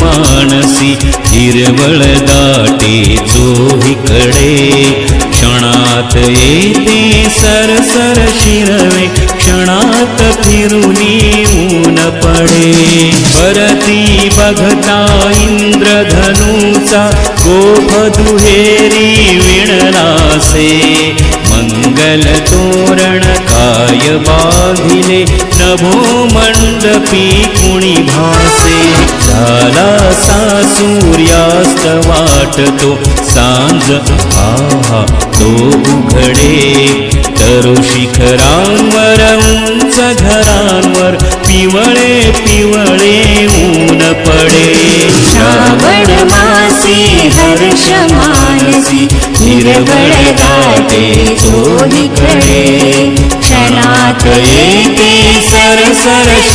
मानसी हिरवळ दाटे चोहीकडे क्षणात येते सरसर शिरवे क्षणात फिरुनी ऊन पडे। परती बघता इंद्रधनुचा गोफ दुहेरी विणलासे। मंगल तोरण काय बांधिले नभो मंडपी कुणी भासे झाला सा सूर्यास्त वाटतो सांज. आहा तो उघडे. तरु शिखरांवर उंच घरांवर पिवळे पिवळे ऊन पडे. श्रावण मासी हर्ष मानसी हिरवळ दाटे चोहीकडे क्षणात येते सरसर